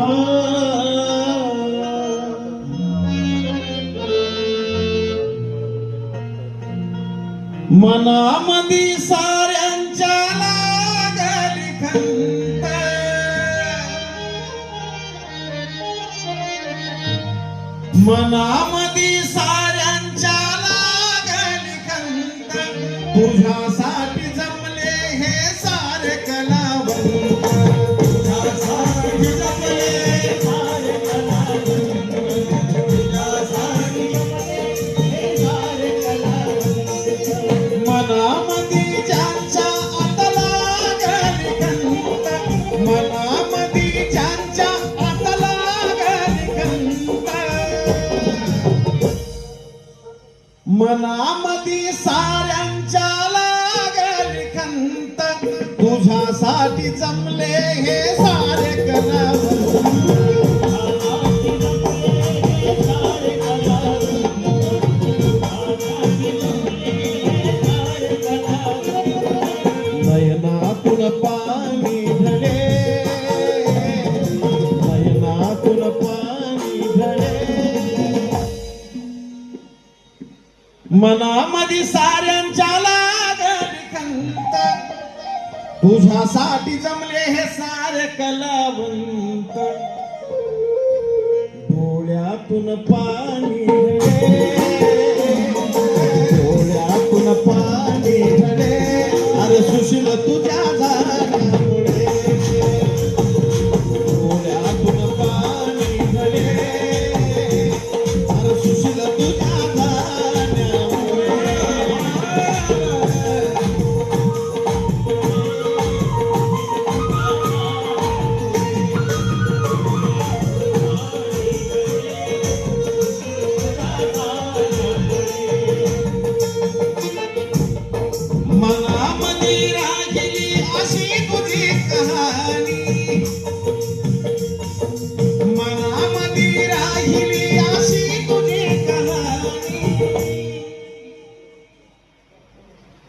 Oh. मनामधी साऱ्यांच्या लागली खंत. मनामधी साऱ्यांच्या मनामती साऱ्यांच्या लागली खंत तुझ्यासाठी जमले हे सारे कलावंत नयनातून पाणी मनामध्ये साऱ्यांच्या लागली खंत तुझ्यासाठी जमले हे सारे कलावंत. डोळ्यातून पाणी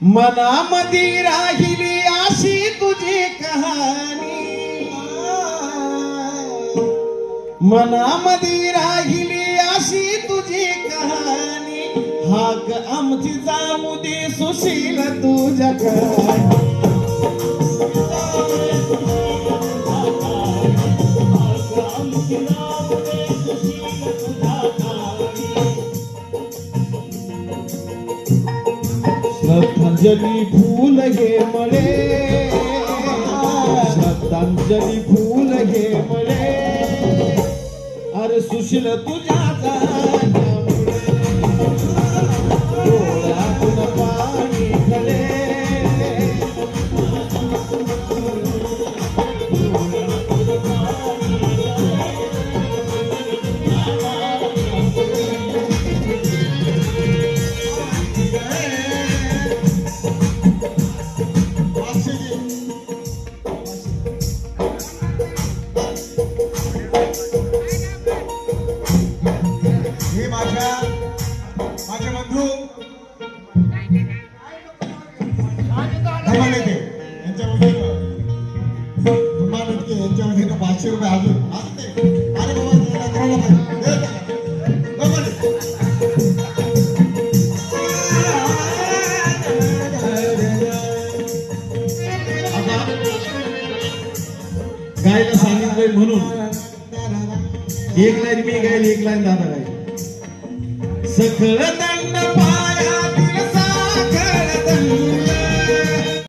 मनामध्ये राहिली अशी तुझी कहाणी मनामध्ये राहिली हाक आमची जाऊ दे सुशील तुझ्या श्रद्धांजली फूल घे मळे. श्रद्धांजली फूल घे मळे. अरे सुशील तुझ्या पाचशे रुपये अजून अरे बाबा गायला सांगितलंय म्हणून. एक लाईन मी गायली एक लाईन दादा गायली सखळ दंड